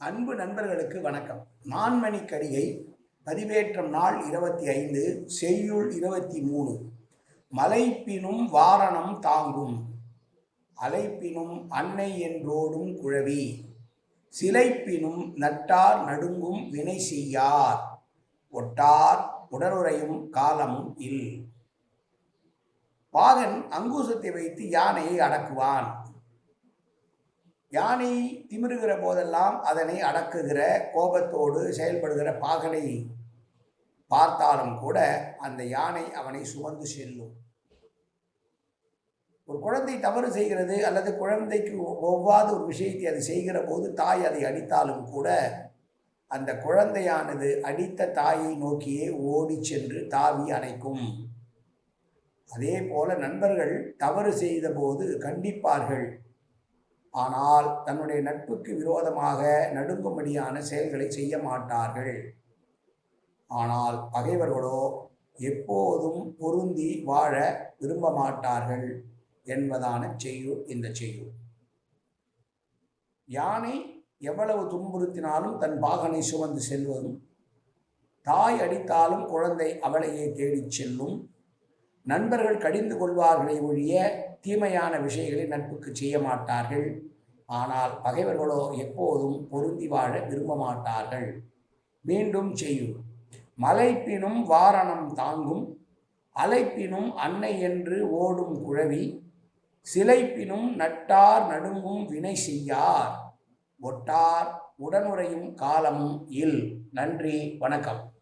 அன்பு நண்பர்களுக்கு வணக்கம். நான்மணி கடிகை பதிவேற்றம் நாள் இருபத்தி ஐந்து செய்யுள் இருபத்தி மூணு மலைப்பினும் வாரணம் தாங்கும். அலைப்பினும் அன்னை என்றோடும் குழவி. சிலைப்பினும் நட்டார் நடுங்கும் வினை செய்யார். ஒட்டார் உடலுறையும் காலமும் இல். பாகன் அங்கூசத்தை வைத்து யானையை அடக்குவான். யானை திமிருகிற போதெல்லாம் அதனை அடக்குகிற கோபத்தோடு செயல்படுகிற பாகனை பார்த்தாலும் கூட அந்த யானை அவனை சுமந்து செல்லும். ஒரு குழந்தை தவறு செய்கிறது அல்லது குழந்தைக்கு ஒவ்வாத ஒரு விஷயத்தை அது செய்கிற போது தாய் அதை அடித்தாலும் கூட அந்த குழந்தையானது அடித்த தாயை நோக்கியே ஓடி சென்று தாவி அணைக்கும். அதே போல நண்பர்கள் தவறு செய்த போது கண்டிப்பார்கள் ஆனால் தன்னுடைய நட்புக்கு விரோதமாக நடுங்கும்படியான செயல்களை செய்ய மாட்டார்கள். ஆனால் பகைவர்களோ எப்போதும் பொருந்தி வாழ விரும்ப மாட்டார்கள் என்பதான செய்யுள் இந்த செய்யுள் யானை எவ்வளவு துன்புறுத்தினாலும் தன் பாகனை சுமந்து செல்வதும் தாய் அடித்தாலும் குழந்தை அவளையே தேடிச் செல்லும் நண்பர்கள் கடிந்து கொள்வார்களே ஒழிய தீமையான விஷயங்களை நட்புக்கு செய்ய மாட்டார்கள். ஆனால் பகைவர்களோ எப்போதும் பொருந்தி வாழ விரும்ப மாட்டார்கள். மீண்டும் செய்யும் மலைப்பினும் வாரணம் தாங்கும். அலைப்பினும் அன்னை என்று ஓடும் குழவி. சிலைப்பினும் நட்டார் நடுங்கும் வினை செய்யார். ஒட்டார் உடனுறையும் காலமும் இல். நன்றி வணக்கம்.